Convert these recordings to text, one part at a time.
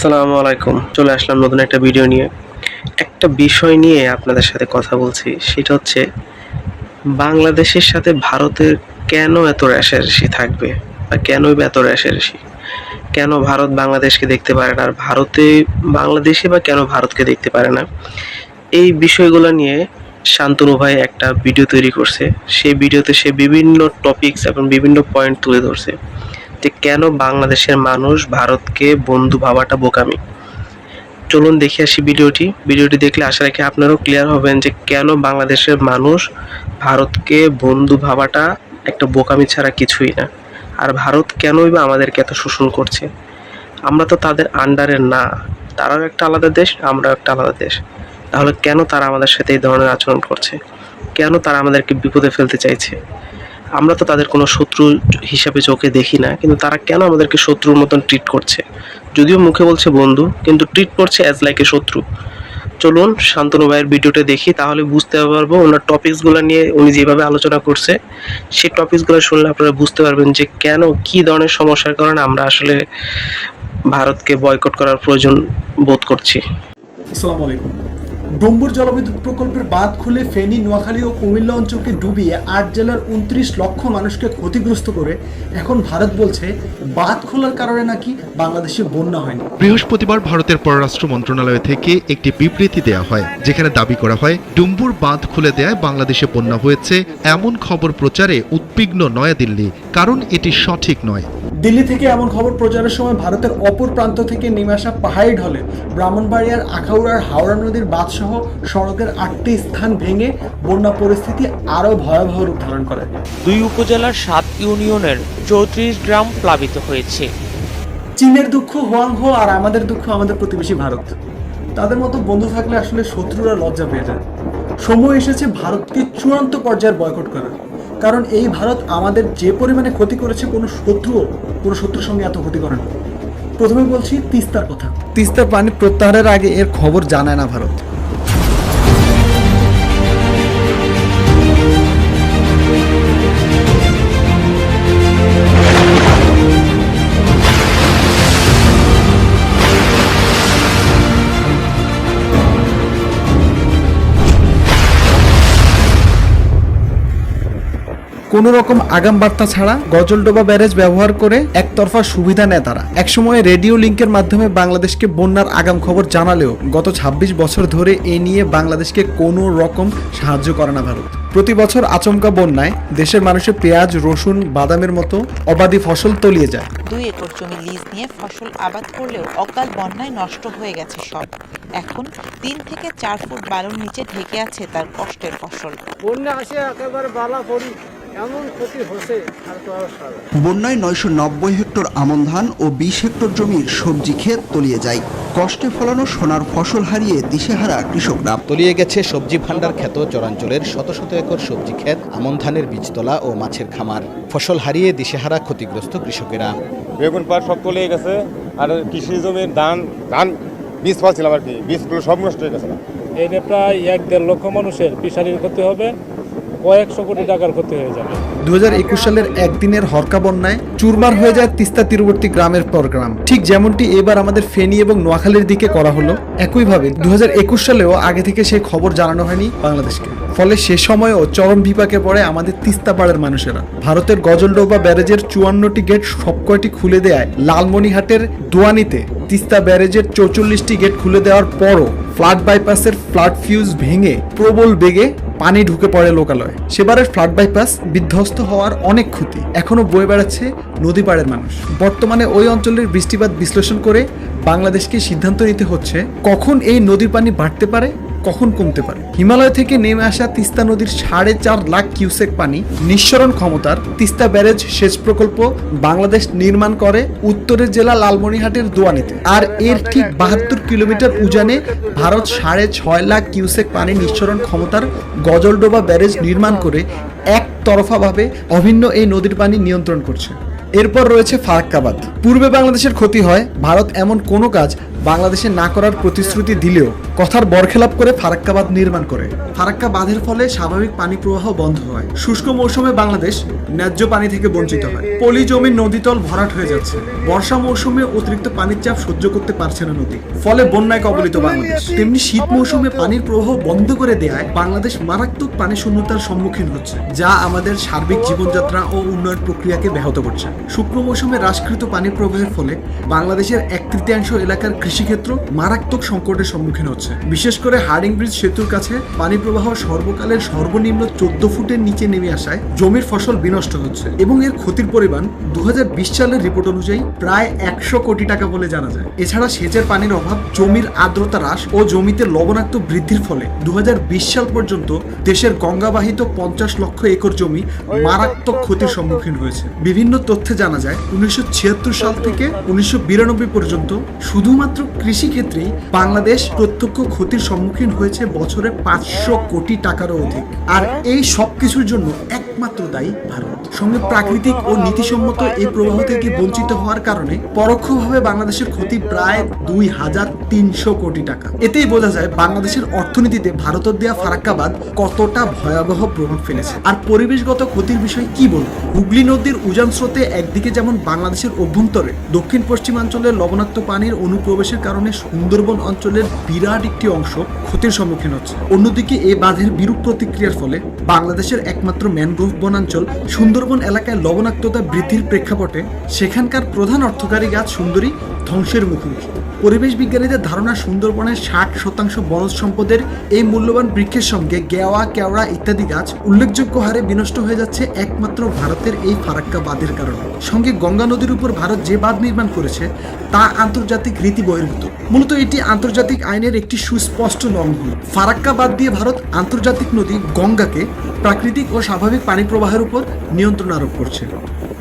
আসসালামু আলাইকুম। চলে আসলাম নতুন একটা ভিডিও নিয়ে। একটা বিষয় নিয়ে আপনাদের সাথে কথা বলছি, সেটা হচ্ছে বাংলাদেশের সাথে ভারতের কেন এত রেশারেশি থাকবে? বা কেনই বা এত রেশারেশি কেন ভারত বাংলাদেশকে দেখতে পারে না? আর ভারতে বাংলাদেশে বা কেন ভারতকে দেখতে পারে না? এই বিষয়গুলো নিয়ে শান্তনু ভাই একটা ভিডিও তৈরি করছে। সেই ভিডিওতে সে বিভিন্ন টপিকস এবং বিভিন্ন পয়েন্ট তুলে ধরছে। যে কেন বাংলাদেশের মানুষ ভারতকে বন্ধু ভাবাটা বোকামি? চলুন দেখে আসি ভিডিওটি। ভিডিওটি দেখলে আশা রাখি আপনারাও ক্লিয়ার হবেন যে কেন বাংলাদেশের মানুষ ভারতকে বন্ধু ভাবাটা একটা বোকামি ছাড়া কিছুই না। আর ভারত কেনই বা আমাদেরকে এত শোষণ করছে? আমরা তো তাদের আন্ডারে না। তারাও একটা আলাদা দেশ, আমরাও একটা আলাদা দেশ। তাহলে কেন তারা আমাদের সাথে এই ধরনের আচরণ করছে? কেন তারা আমাদেরকে বিপদে ফেলতে চাইছে? আমরা তো তাদের কোনো শত্রু হিসাবে চোখে দেখি না, কিন্তু তারা কেন আমাদেরকে শত্রুর মতন ট্রিট করছে? যদিও মুখে বলছে বন্ধু, কিন্তু ট্রিট করছে অ্যাজ লাইক এ শত্রু। চলুন শান্তনু ভাইয়ের ভিডিওটা দেখি, তাহলে বুঝতে পারব ওনার টপিকসগুলো নিয়ে উনি যেভাবে আলোচনা করছে। সেই টপিকসগুলো শুনলে আপনারা বুঝতে পারবেন যে কেন কি ধরনের সমস্যার কারণে আমরা আসলে ভারতকে বয়কট করার প্রয়োজন বোধ করছি। আসসালামু আলাইকুম। ডম্বুর জলবিদ্যুৎ প্রকল্পের বাঁধ খুলে ফেনী, নোয়াখালী ও কুমিল্লা অঞ্চলকে ডুবিয়ে আট জেলার উনত্রিশ লক্ষ মানুষকে ক্ষতিগ্রস্ত করে এখন ভারত বলছে বাঁধ খোলার কারণে নাকি বাংলাদেশে বন্যা হয়নি। বৃহস্পতিবার ভারতের পররাষ্ট্র মন্ত্রণালয় থেকে একটি বিবৃতি দেওয়া হয়, যেখানে দাবি করা হয়, ডুম্বুর বাঁধ খুলে দেয় বাংলাদেশে বন্যা হয়েছে, এমন খবর প্রচারে উদ্বিগ্ন নয়াদিল্লি, কারণ এটি সঠিক নয়। দিল্লি থেকে এমন খবর প্রচারের সময় ভারতের অপর প্রান্ত থেকে নেমে আসা পাহাড়ি ঢলে ব্রাহ্মণবাড়িয়ার আখাউড়ার হাওড়া নদীর বাঁধসহ সড়কের আটটি স্থান ভেঙে বন্যা পরিস্থিতি আরও ভয়াবহ রূপ ধারণ করে। দুই উপজেলার সাত ইউনিয়নের চৌত্রিশ গ্রাম প্লাবিত হয়েছে। চীনের দুঃখ হোয়াংহো আর আমাদের দুঃখ আমাদের প্রতিবেশী ভারত। তাদের মতো বন্ধু থাকলে আসলে শত্রুরা লজ্জা পেয়ে যায়। সময় এসেছে ভারতকে চূড়ান্ত পর্যায়ের বয়কট করার। কারণ এই ভারত আমাদের যে পরিমাণে ক্ষতি করেছে, কোনো শত্রুও, কোনো শত্রুর সঙ্গে এত ক্ষতি করে না। প্রথমে বলছি তিস্তার কথা। তিস্তার পানি প্রত্যাহারের আগে এর খবর জানায় না ভারত। কোন রকম আগাম বার্তা ছাড়া গজলডোবা ব্যারেজ ব্যবহার করে একতরফা সুবিধা নেয় তারা। একসময় রেডিও লিঙ্কের মাধ্যমে বাংলাদেশকে বন্যার আগাম খবর জানালেও গত ২৬ বছর ধরে এ নিয়ে বাংলাদেশকে কোনো রকম সাহায্য করে না ভারত। প্রতি বছর আচমকা বন্যায় দেশের মানুষের পেঁয়াজ রসুন বাদামের মতো অবাধি ফসল তলিয়ে যায়। দুই একর জমি লিজ নিয়ে ফসল আবাদ করলেও অকাল বন্যায় নষ্ট হয়ে গেছে সব। এখন তিন থেকে চার ফুট বালুর নিচে ঢেকে আছে তার কষ্টের ফসল। বন্যা আসে একেবারে বালা পড়ি এমন ক্ষতি হচ্ছে আর তো বন্যায় নয়শো নব্বই হেক্টর আমন ধান ও বিশ হেক্টর জমির সবজি ক্ষেত তলিয়ে যায়। কষ্টে ফলানো সোনার ফসল হারিয়ে দিশেহারা কৃষকরা। তলিয়ে গেছে সবজি ভাণ্ডার খ্যাত চরাঞ্চলের শত শত একর সবজি ক্ষেত আমন ধানের বীজতলা ও মাছের খামার। ফসল হারিয়ে দিশেহারা ক্ষতিগ্রস্ত কৃষকেরা। বেগুন পাট সব তলিয়ে গেছে আর কৃষি জমির ধান ধান বীজ পাচ্ছিলাম আর কি। বীজগুলো সব নষ্ট হয়ে গেছে এতে প্রায় এক দেড় লক্ষ মানুষের ফিশারির ক্ষতি হবে। কয়েকশো কোটি টাকার ক্ষতি হয়ে যাবে। দু সালের একদিনের হরকা বন্যায় চুরমার হয়ে যায় তিস্তা তীরবর্তী গ্রামের পর গ্রাম ঠিক যেমনটি এবার আমাদের ফেনী এবং নোয়াখালীর দিকে করা হলো, একইভাবে দুহাজার একুশ সালেও আগে থেকে সেই খবর জানানো হয়নি বাংলাদেশকে। ফলে সে সময়েও চরম বিপাকে পড়ে আমাদের তিস্তা পাড়ের মানুষেরা। ভারতের গজলডোবা ব্যারেজের চুয়ান্নটি গেট সবকয়টি খুলে দেয় লালমনিহাটের দোয়ানিতে তিস্তা ব্যারেজের চৌচল্লিশটি গেট খুলে দেওয়ার পরও ফ্লাড বাইপাসের ফ্লাড ফিউজ ভেঙে প্রবল বেগে পানি ঢুকে পড়ে লোকালয়ে। সেবারের ফ্লাড বাইপাস বিধ্বস্ত হওয়ার অনেক ক্ষতি। এখনও বয়ে বেড়াচ্ছে নদী পাড়ের মানুষ। বর্তমানে ওই অঞ্চলের বৃষ্টিপাত বিশ্লেষণ করে বাংলাদেশকে সিদ্ধান্ত নিতে হচ্ছে, কখন এই নদীর পানি বাড়তে পারে কখন কমতে পারে? হিমালয় থেকে নেমে আসা তিস্তা নদীর সাড়ে চার লাখ কিউসেক পানি নিঃসরণ ক্ষমতার তিস্তা ব্যারেজ সেচ প্রকল্প বাংলাদেশ নির্মাণ করে উত্তরের জেলা লালমনিরহাটের দোয়ানিতে। আর এর ঠিক বাহাত্তর কিলোমিটার উজানে ভারত সাড়ে ছয় লাখ কিউসেক পানি নিঃসরণ ক্ষমতার গজলডোবা ব্যারেজ নির্মাণ করে একতরফাভাবে অভিন্ন এই নদীর পানি নিয়ন্ত্রণ করছে। এরপর রয়েছে ফারাক্কাবাদ। পূর্বে বাংলাদেশের ক্ষতি হয়, ভারত এমন কোনো কাজ বাংলাদেশে না করার প্রতিশ্রুতি দিলেও কথার বরখেলাপ করে ফারাক্কাবাদ নির্মাণ করে। ফারাক্কা বাঁধের ফলে স্বাভাবিক পানি প্রবাহ বন্ধ হয়। শুষ্ক মৌসুমে বাংলাদেশ ন্যায্য পানি থেকে বঞ্চিত হয়। পলি জমির নদীতল ভরাট হয়ে যাচ্ছে। বর্ষা মৌসুমে অতিরিক্ত পানির চাপ সহ্য করতে পারছে না নদী। ফলে বন্যায় কবলিত বাংলাদেশ। তেমনি শীত মৌসুমে পানির প্রবাহ বন্ধ করে দেয়ায় বাংলাদেশ মারাত্মক পানি শূন্যতার সম্মুখীন হচ্ছে, যা আমাদের সার্বিক জীবনযাত্রা ও উন্নয়ন প্রক্রিয়াকে ব্যাহত করছে। শুক্র মৌসুমে হ্রাসকৃত পানির প্রবাহের ফলে বাংলাদেশের এক তৃতীয়াংশ এলাকার কৃষিক্ষেত্র মারাত্মক সংকটের সম্মুখীন হচ্ছে। বিশেষ করে হার্ডিং ব্রিজ সেতুর কাছে পানি প্রবাহ সর্বকালের সর্বনিম্ন চোদ্দ ফুটের নিচে নেমে আসায় জমির ফসল বিনষ্ট হচ্ছে এবং এর ক্ষতির পরিমাণ দুহাজার বিশ সালের রিপোর্ট অনুযায়ী প্রায় একশো কোটি টাকা বলে জানা যায়। এছাড়া সেচের পানির অভাব, জমির আর্দ্রতা হ্রাস ও জমিতে লবণাক্ত বৃদ্ধির ফলে দু হাজার বিশ সাল পর্যন্ত দেশের গঙ্গাবাহিত পঞ্চাশ লক্ষ একর জমি মারাত্মক ক্ষতির সম্মুখীন হয়েছে। বিভিন্ন তথ্যে জানা যায়, উনিশশো ছিয়াত্তর সাল থেকে উনিশশো বিরানব্বই পর্যন্ত শুধুমাত্র কৃষি ক্ষেত্রেই বাংলাদেশ প্রত্যক্ষ ক্ষতির সম্মুখীন হয়েছে বছরে পাঁচশো কোটি টাকারও অধিক। আর এই সব কিছুর জন্য একমাত্র দায়ী ভারত। সঙ্গে প্রাকৃতিক ও নীতিসম্মত এই প্রবাহ থেকে বঞ্চিত হওয়ার কারণে পরোক্ষভাবে বাংলাদেশের ক্ষতি প্রায় দুই হাজার তিনশো কোটি টাকা। এতেই বোঝা যায় বাংলাদেশের অর্থনীতিতে ভারতের দেওয়া ফারাক্কাবাদ কতটা ভয়াবহ প্রভাব ফেলেছে। আর পরিবেশগত ক্ষতির বিষয় কি বলব? হুগলি নদীর উজান স্রোতে একদিকে যেমন বাংলাদেশের অভ্যন্তরে দক্ষিণ পশ্চিমাঞ্চলের লবণাক্ত পানির অনুপ্রবেশের কারণে সুন্দরবন অঞ্চলের বিরাট একটি অংশ ক্ষতির সম্মুখীন হচ্ছে। অন্যদিকে এই বাঁধের বিরূপ প্রতিক্রিয়ার ফলে বাংলাদেশের একমাত্র ম্যানগ্রোভ বনাঞ্চল সুন্দরবন এলাকায় লবণাক্ততা বৃদ্ধির প্রেক্ষাপটে সেখানকার প্রধান অর্থকারী গাছ সুন্দরী ধ্বংসের মুখোমুখি। পরিবেশ বিজ্ঞানীদের ধারণা, সুন্দরবনের ষাট শতাংশ বনজ সম্পদের এই মূল্যবান বৃক্ষের সঙ্গে গেওয়া, কেওড়া ইত্যাদি গাছ উল্লেখযোগ্য হারে বিনষ্ট হয়ে যাচ্ছে একমাত্র ভারতের এই ফারাক্কা বাঁধের কারণে। সঙ্গে গঙ্গা নদীর উপর ভারত যে বাঁধ নির্মাণ করেছে, তা আন্তর্জাতিক রীতি বহির্ভূত মূলত এটি আন্তর্জাতিক আইনের একটি সুস্পষ্ট লঙ্ঘন। ফারাক্কা বাদ দিয়ে ভারত আন্তর্জাতিক নদী গঙ্গাকে প্রাকৃতিক ও স্বাভাবিক পানি প্রবাহের উপর নিয়ন্ত্রণ আরোপ করছে।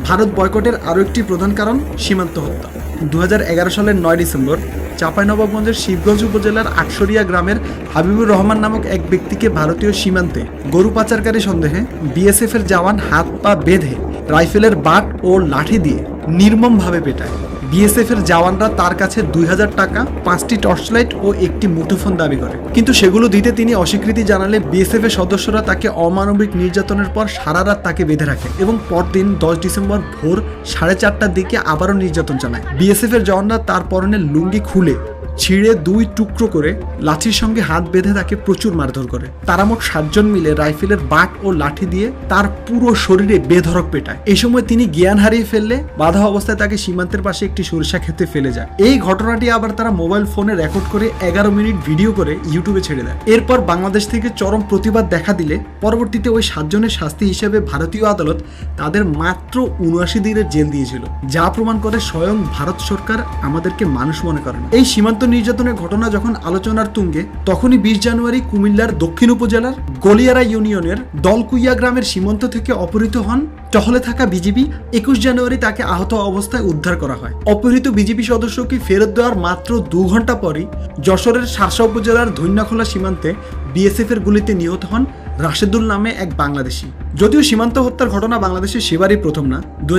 ভারত বয়কটের আরও একটি প্রধান কারণ সীমান্ত হত্যা। দু হাজার এগারো সালের নয় ডিসেম্বর, চাঁপাইনবাবগঞ্জের শিবগঞ্জ উপজেলার আটসরিয়া গ্রামের হাবিবুর রহমান নামক এক ব্যক্তিকে ভারতীয় সীমান্তে গরু পাচারকারী সন্দেহে বিএসএফের জওয়ান হাত পা বেঁধে রাইফেলের বাট ও লাঠি দিয়ে নির্মমভাবে পেটায়। বিএসএফ এর জওয়ানরা তার কাছে দুই হাজার টাকা, পাঁচটি টর্চলাইট ও একটি মুঠোফোন দাবি করে। কিন্তু সেগুলো দিতে তিনি অস্বীকৃতি জানালে বিএসএফ এর সদস্যরা তাকে অমানবিক নির্যাতনের পর সারা রাত তাকে বেঁধে রাখে এবং পরদিন দশ ডিসেম্বর ভোর সাড়ে চারটার দিকে আবারও নির্যাতন চালায়। বিএসএফ এর জওয়ানরা তার পরনে লুঙ্গি খুলে ছিঁড়ে দুই টুকরো করে লাঠির সঙ্গে হাত বেঁধে তাকে প্রচুর মারধর করে। তারা মোট সাতজন মিলে রাইফেলের বাট ও লাঠি দিয়ে তার পুরো শরীরে বেধরক পেটায়। এই সময় তিনি জ্ঞান হারিয়ে ফেললে বাধা অবস্থায় তাকে সীমান্তের পাশে একটি সরিষা খেতে ফেলে যায়। এই ঘটনাটি আবার তারা মোবাইল ফোনে রেকর্ড করে এগারো মিনিট ভিডিও করে ইউটিউবে ছেড়ে দেয়। এরপর বাংলাদেশ থেকে চরম প্রতিবাদ দেখা দিলে পরবর্তীতে ওই সাতজনের শাস্তি হিসেবে ভারতীয় আদালত তাদের মাত্র উনআশি দিনের জেল দিয়েছিল, যা প্রমাণ করে স্বয়ং ভারত সরকার আমাদেরকে মানুষ মনে করে না। এই সীমান্ত নির্যাতনের ঘটনা যখন আলোচনার তুঙ্গে, তখনই বিশ জানুয়ারি কুমিল্লার দক্ষিণ উপজেলার গলিয়ারা ইউনিয়নের দলকুইয়া গ্রামের সীমান্ত থেকে অপহৃত হন টহলে থাকা বিজিবি। একুশ জানুয়ারি তাকে আহত অবস্থায় উদ্ধার করা হয়। অপহৃত বিজেপি সদস্যকে ফেরত দেওয়ার মাত্র দু ঘণ্টা পরই যশোরের শাসা উপজেলার ধৈন্যাখোলা সীমান্তে বিএসএফ এর গুলিতে নিহত হন রাশেদুল নামে এক বাংলাদেশি। যদিও সীমান্ত হত্যার ঘটনা বাংলাদেশে সেবারই প্রথম না দু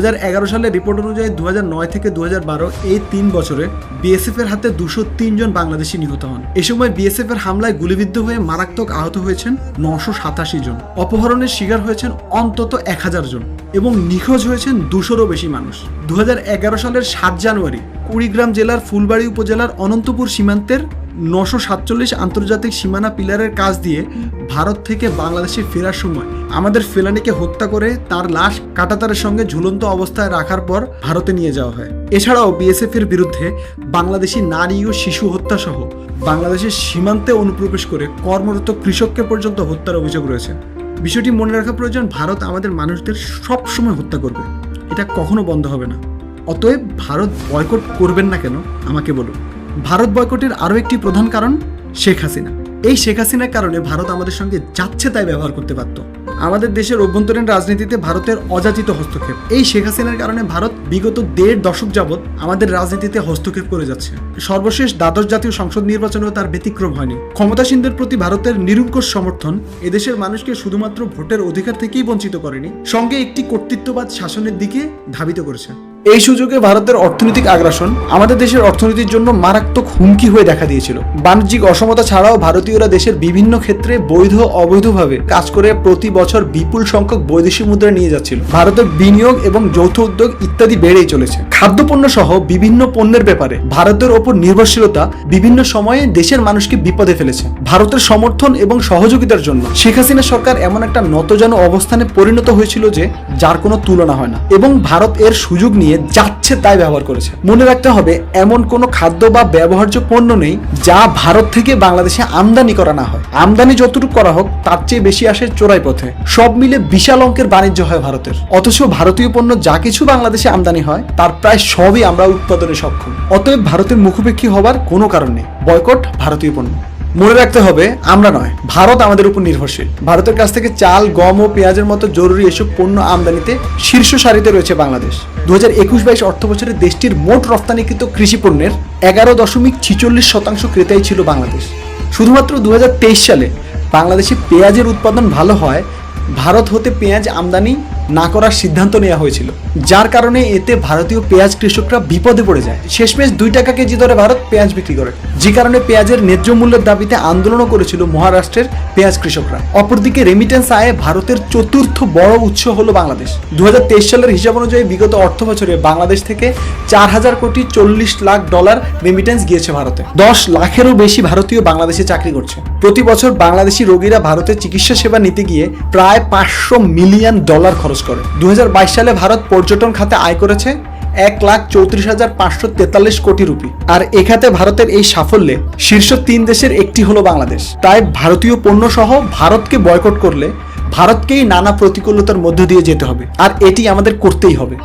সালের রিপোর্ট অনুযায়ী দু হাজার নয় থেকে দু হাজার বারো এই তিন বছরে বিএসএফ এর হাতে দুশো জন বাংলাদেশি নিহত হন। এ সময় বিএসএফ এর হামলায় গুলিবিদ্ধ হয়ে মারাত্মক আহত হয়েছেন নশো সাতাশি জন। অপহরণের শিকার হয়েছেন অন্তত এক হাজার জন এবং নিখোঁজ হয়েছেন দুশোরও বেশি মানুষ। দু হাজার এগারো সালের সাত জানুয়ারি কুড়িগ্রাম জেলার ফুলবাড়ি উপজেলার অনন্তপুর সীমান্তের নশো সাতচল্লিশ আন্তর্জাতিক সীমানা পিলারের কাজ দিয়ে ভারত থেকে বাংলাদেশে ফেরার সময় আমাদের ফেলানিকে হত্যা করে তার লাশ কাটাতারের সঙ্গে ঝুলন্ত অবস্থায় রাখার পর ভারতে নিয়ে যাওয়া হয়। এছাড়াও বিএসএফ এর বিরুদ্ধে বাংলাদেশি নারী ও শিশু হত্যা সহ বাংলাদেশের সীমান্তে অনুপ্রবেশ করে কর্মরত কৃষককে পর্যন্ত হত্যার অভিযোগ রয়েছে। বিষয়টি মনে রাখা প্রয়োজন, ভারত আমাদের মানুষদের সবসময় হত্যা করবে। এটা কখনো বন্ধ হবে না। অতএব ভারত বয়কট করবেন না কেন? আমাকে বলুন। ভারত বয়কটের আরও একটি প্রধান কারণ শেখ হাসিনা। এই শেখ হাসিনার কারণে ভারত আমাদের সঙ্গে যাচ্ছে তাই ব্যবহার করতে পারত আমাদের দেশের অভ্যন্তরীণ রাজনীতিতে ভারতের অযাচিত হস্তক্ষেপ। এই শেখ হাসিনার কারণে ভারত বিগত দেড় দশক যাবৎ আমাদের রাজনীতিতে হস্তক্ষেপ করে যাচ্ছে। সর্বশেষ দ্বাদশ জাতীয় সংসদ নির্বাচনেও তার ব্যতিক্রম হয়নি। ক্ষমতাসীনদের প্রতি ভারতের নিরঙ্কুশ সমর্থন এদেশের মানুষকে শুধুমাত্র ভোটের অধিকার থেকেই বঞ্চিত করেনি, সঙ্গে একটি কর্তৃত্ববাদ শাসনের দিকে ধাবিত করেছে। এই সুযোগে ভারতের অর্থনৈতিক আগ্রাসন আমাদের দেশের অর্থনীতির জন্য মারাত্মক হুমকি হয়ে দেখা দিয়েছিল। বাণিজ্যিক অসমতা ছাড়াও ভারতীয়রা দেশের বিভিন্ন ক্ষেত্রে বৈধ অবৈধভাবে কাজ করে প্রতি বছর বিপুল সংখ্যক বৈদেশিক মুদ্রা নিয়ে যাচ্ছিল। ভারতের বিনিয়োগ এবং যৌথ উদ্যোগ ইত্যাদি বেড়েই চলেছে। খাদ্যপণ্য সহ বিভিন্ন পণ্যের ব্যাপারে ভারতের ওপর নির্ভরশীলতা বিভিন্ন সময়ে দেশের মানুষকে বিপদে ফেলেছে। ভারতের সমর্থন এবং সহযোগিতার জন্য শেখ হাসিনা সরকার এমন একটা নতজানু অবস্থানে পরিণত হয়েছিল যে যার কোনো তুলনা হয় না। এবং ভারত এর সুযোগ নিয়ে যাচ্ছে তাই ব্যবহার করেছে। মনে রাখতে হবে, এমন কোনো খাদ্য বা ব্যবহার্য পণ্য নেই যা ভারত থেকে বাংলাদেশে আমদানি করা না হয়। আমদানি যতটুকু করা হোক, তার চেয়ে বেশি আসে চোরাই পথে। সব মিলে বিশাল অঙ্কের বাণিজ্য হয় ভারতের। অথচ ভারতীয় পণ্য যা কিছু বাংলাদেশে আমদানি হয়, তার প্রায় সবই আমরা উৎপাদনে সক্ষম। অতএব ভারতের মুখোপেক্ষী হবার কোনো কারণ নেই। বয়কট ভারতীয় পণ্য। মনে রাখতে হবে, আমরা নয়, ভারত আমাদের উপর নির্ভরশীল। ভারতের কাছ থেকে চাল, গম ও পেঁয়াজের মতো জরুরি এসব পণ্য আমদানিতে শীর্ষ সারিতে রয়েছে বাংলাদেশ। দু হাজার একুশ বাইশ অর্থ বছরে দেশটির মোট রপ্তানিকৃত কৃষি পণ্যের এগারো দশমিক ছিচল্লিশ শতাংশ ক্রেতাই ছিল বাংলাদেশ। শুধুমাত্র দু হাজার তেইশ সালে বাংলাদেশে পেঁয়াজের উৎপাদন ভালো হয়, ভারত হতে পেঁয়াজ আমদানি না করার সিদ্ধান্ত নেওয়া হয়েছিল। যার কারণে এতে ভারতীয় পেঁয়াজ কৃষকরা বিপদে পড়ে যায়। শেষমেশ দুই টাকা কেজি দরে ভারত পেঁয়াজ বিক্রি করে। যে কারণে পেঁয়াজের ন্যায্য মূল্যের দাবিতে আন্দোলনও করেছিল মহারাষ্ট্রের পেঁয়াজ কৃষকরা। অপরদিকে রেমিটেন্স আয়ে ভারতের চতুর্থ বড় উৎস হলো বাংলাদেশ। দু সালের হিসাব অনুযায়ী বিগত অর্থ বছরে বাংলাদেশ থেকে চার হাজার কোটি চল্লিশ লাখ ডলার রেমিটেন্স গিয়েছে ভারতে। দশ লাখেরও বেশি ভারতীয় বাংলাদেশে চাকরি করছে। প্রতি বছর বাংলাদেশি রোগীরা ভারতে চিকিৎসা সেবা নিতে গিয়ে প্রায় পাঁচশো মিলিয়ন ডলার খরচ করে। দু সালে ভারত পর্যটন খাতে আয় করেছে এক লাখ চৌত্রিশ হাজার পাঁচশো তেতাল্লিশ কোটি রুপি। আর এ খাতে ভারতের এই সাফল্যে শীর্ষ তিন দেশের একটি হলো বাংলাদেশ। তাই ভারতীয় পণ্য সহ ভারতকে বয়কট করলে ভারতকেই নানা প্রতিকূলতার মধ্য দিয়ে যেতে হবে। আর এটি আমাদের করতেই হবে।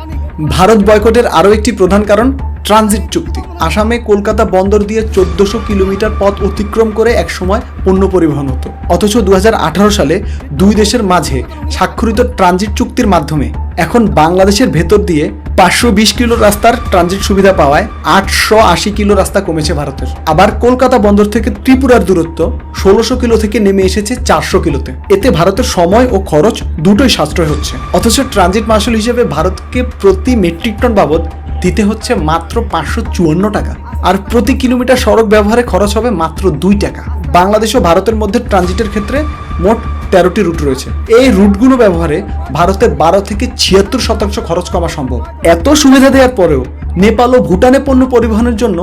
ভারত বয়কটের আরও একটি প্রধান কারণ ট্রানজিট চুক্তি। আসামে কলকাতা বন্দর দিয়ে চোদ্দশো কিলোমিটার পথ অতিক্রম করে একসময় পণ্য পরিবহন হতো। অথচ দু হাজার আঠারো সালে দুই দেশের মাঝে স্বাক্ষরিত ট্রানজিট চুক্তির মাধ্যমে এখন বাংলাদেশের ভেতর দিয়ে পাঁচশো বিশ কিলো রাস্তার ট্রানজিট সুবিধা পাওয়ায় আটশো আশি কিলো রাস্তা কমেছে ভারতের। আবার কলকাতা বন্দর থেকে ত্রিপুরার দূরত্ব ষোলোশো কিলো থেকে নেমে এসেছে চারশো কিলোতে। এতে ভারতের সময় ও খরচ দুটোই সাশ্রয় হচ্ছে। অথচ ট্রানজিট মার্শাল হিসেবে ভারতকে প্রতি মেট্রিক টন বাবদ দিতে হচ্ছে মাত্র পাঁচশো চুয়ান্ন টাকা। আর প্রতি কিলোমিটার সড়ক ব্যবহারে খরচ হবে মাত্র দুই টাকা। বাংলাদেশ ও ভারতের মধ্যে ট্রানজিটের ক্ষেত্রে মোট তেরোটি রুট রয়েছে। এই রুটগুলো ব্যবহারে ভারতের বারো থেকে ছিয়াত্তর শতাংশ খরচ কমা সম্ভব। এত সুবিধা দেওয়ার পরেও নেপাল ও ভুটানে পণ্য পরিবহনের জন্য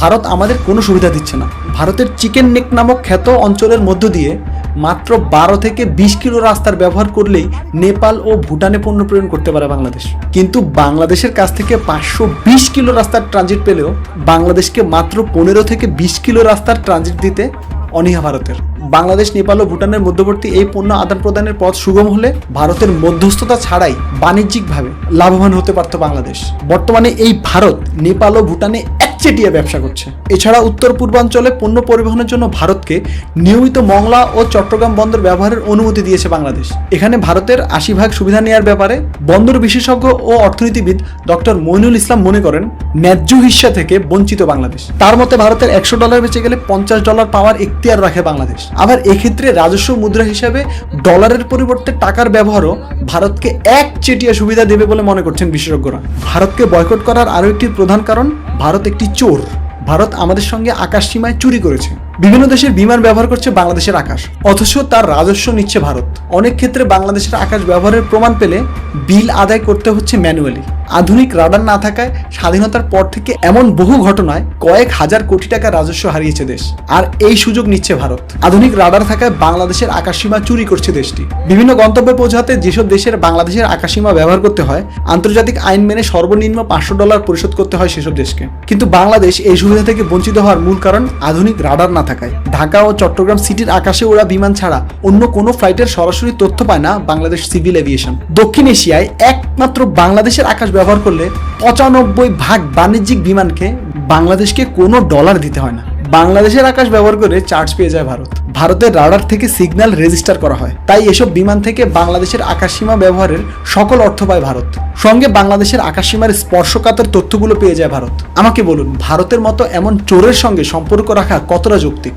ভারত আমাদের কোনো সুবিধা দিচ্ছে না। ভারতের চিকেন নেক নামক খ্যাত অঞ্চলের মধ্য দিয়ে মাত্র বারো থেকে বিশ কিলো রাস্তার ব্যবহার করলেই নেপাল ও ভুটানে পণ্য প্রেরণ করতে পারে বাংলাদেশ। কিন্তু বাংলাদেশের কাছ থেকে পাঁচশো বিশ কিলো রাস্তার ট্রানজিট পেলেও বাংলাদেশকে মাত্র পনেরো থেকে বিশ কিলো রাস্তার ট্রানজিট দিতে অনীহা ভারতের। বাংলাদেশ, নেপাল ও ভুটানের মধ্যবর্তী এই পণ্য আদান প্রদানের পথ সুগম হলে ভারতের মধ্যস্থতা ছাড়াই বাণিজ্যিকভাবে লাভবান হতে পারত বাংলাদেশ। বর্তমানে এই ভারত, নেপাল ও ভুটানে একচেটিয়া ব্যবসা করছে। এছাড়া উত্তর পূর্বাঞ্চলে পণ্য পরিবহনের জন্য ভারতকে নিয়মিত মংলা ও চট্টগ্রাম বন্দর ব্যবহারের অনুমতি দিয়েছে বাংলাদেশ। এখানে ভারতের আশি ভাগ সুবিধা নেওয়ার ব্যাপারে বন্দর বিশেষজ্ঞ ও অর্থনীতিবিদ ডক্টর মইনুল ইসলাম মনে করেন, ন্যায্য হিস্সা থেকে বঞ্চিত বাংলাদেশ। তার মতে ভারতের একশো ডলার বেঁচে গেলে পঞ্চাশ ডলার পাওয়ার এখতিয়ার রাখে বাংলাদেশ। আবার এক্ষেত্রে রাজস্ব মুদ্রা হিসাবে ডলারের পরিবর্তে টাকার ব্যবহারও ভারতকে এক চেটিয়া সুবিধা দেবে বলে মনে করছেন বিশেষজ্ঞরা। ভারতকে বয়কট করার আরও একটি প্রধান কারণ, ভারত একটি চোর। ভারত আমাদের সঙ্গে আকাশ সীমায় চুরি করেছে। বিভিন্ন দেশের বিমান ব্যবহার করছে বাংলাদেশের আকাশ। অথচ তার রাজস্ব নিচ্ছে ভারত। অনেক ক্ষেত্রে বাংলাদেশের আকাশ ব্যবহারের প্রমাণ পেলে বিল আদায় করতে হচ্ছে ম্যানুয়ালি। আধুনিক রাডার না থাকায় স্বাধীনতার পর থেকে এমন বহু ঘটনায় কয়েক হাজার কোটি টাকা রাজস্ব হারিয়েছে দেশ। আর এই সুযোগ নিচ্ছে ভারত। আধুনিক রাডার থাকায় বাংলাদেশের আকাশসীমা চুরি করছে দেশটি। বিভিন্ন গন্তব্যে পৌঁছাতে যেসব দেশের বাংলাদেশের আকাশসীমা ব্যবহার করতে হয়, আন্তর্জাতিক আইন মেনে সর্বনিম্ন পাঁচশো ডলার পরিশোধ করতে হয় সেসব দেশকে। কিন্তু বাংলাদেশ এই সুবিধা থেকে বঞ্চিত হওয়ার মূল কারণ আধুনিক রাডার না থাকায়। ঢাকা ও চট্টগ্রাম সিটির আকাশে ওড়া বিমান ছাড়া অন্য কোনো ফ্লাইটের সরাসরি তথ্য পায় না বাংলাদেশ সিভিল এভিয়েশন। দক্ষিণ এশিয়ায় একমাত্র বাংলাদেশের আকাশ ব্যবহার করলে পঁচানব্বই ভাগ বাণিজ্যিক বিমানকে বাংলাদেশকে কোনো ডলার দিতে হয় না। বাংলাদেশের আকাশ ব্যবহার করে চার্জ পেয়ে যায় ভারত। ভারতের রাডার থেকে সিগন্যাল রেজিস্টার করা হয়। তাই এসব বিমান থেকে বাংলাদেশের আকাশসীমা ব্যবহারের সকল অর্থ পায় ভারত। সঙ্গে বাংলাদেশের আকাশসীমার স্পর্শকাতর তথ্যগুলো পেয়ে যায় ভারত। আমাকে বলুন, ভারতের মতো এমন চোরের সঙ্গে সম্পর্ক রাখা কতটা যৌক্তিক?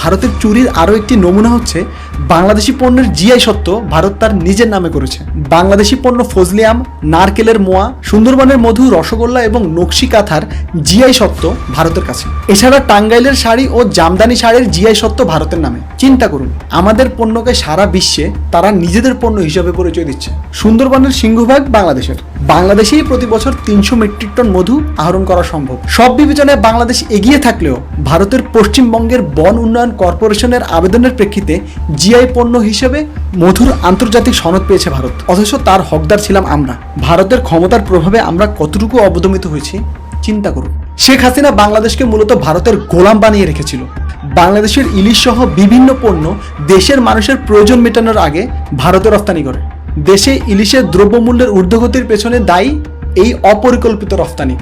ভারতের চুরির আরও একটি নমুনা হচ্ছে, বাংলাদেশি পণ্যের জিআই সত্ত্ব ভারত তার নিজের নামে করেছে। বাংলাদেশি পণ্য ফজলিয়াম নারকেলের মোয়া, সুন্দরবনের মধু, রসগোল্লা এবং নকশি কাঁথার জিআই সত্ত্ব ভারতের কাছে। এছাড়া টাঙ্গাইলের শাড়ি ও জামদানি শাড়ির জিআই সত্ত্ব ভারতের নামে। চিন্তা করুন, আমাদের পণ্যকে সারা বিশ্বে তারা নিজেদের পণ্য হিসাবে পরিচয় দিচ্ছে। সুন্দরবনের সিংহভাগ বাংলাদেশের। বাংলাদেশেই প্রতি বছর তিনশো মেট্রিক টন মধু আহরণ করা সম্ভব। সব বিবেচনায় বাংলাদেশ এগিয়ে থাকলেও ভারতের পশ্চিমবঙ্গের বন উন্নয়ন কর্পোরেশনের আবেদনের প্রেক্ষিতে জিআই পণ্য হিসেবে মধুর আন্তর্জাতিক সনদ পেয়েছে ভারত। অথচ তার হকদার ছিলাম আমরা। ভারতের ক্ষমতার প্রভাবে আমরা কতটুকু অবদমিত হয়েছি, চিন্তা করুন। শেখ হাসিনা বাংলাদেশকে মূলত ভারতের গোলাম বানিয়ে রেখেছিল। বাংলাদেশের ইলিশ সহ বিভিন্ন পণ্য দেশের মানুষের প্রয়োজন মেটানোর আগে ভারতে রপ্তানি করে। দেশে ইলিশের দ্রব্যমূল্যের ঊর্ধ্বগতির পেছনে দায়ী এই অপরিকল্পিত রফতানি।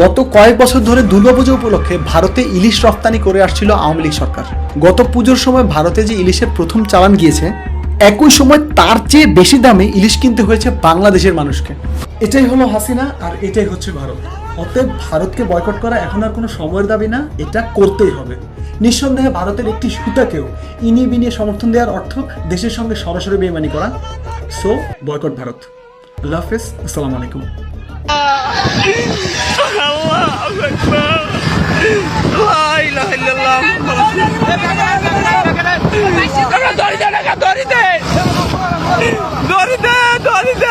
গত কয়েক বছর ধরে দুর্গাপুজো উপলক্ষে ভারতে ইলিশ রপ্তানি করে আসছিল আওয়ামী লীগ সরকার। গত পুজোর সময় ভারতে যে ইলিশের প্রথম চালান গিয়েছে, একই সময় তার চেয়ে বেশি দামে ইলিশ কিনতে হয়েছে বাংলাদেশের মানুষকে। এটাই হলো হাসিনা আর এটাই হচ্ছে ভারত। অতএব ভারতকে বয়কট করা এখন আর কোনো সময়ের দাবি না, এটা করতেই হবে। নিঃসন্দেহে ভারতের একটি সুতাকেও ইনিয়ে বিনিয়ে সমর্থন দেওয়ার অর্থ দেশের সঙ্গে সরাসরি বেমানি করা। So boycott Bharat. আল্লাহ হাফেজ, আসসালামু আলাইকুম। দরিদ্র দরিদ্র দরিদ্র দরিদ্র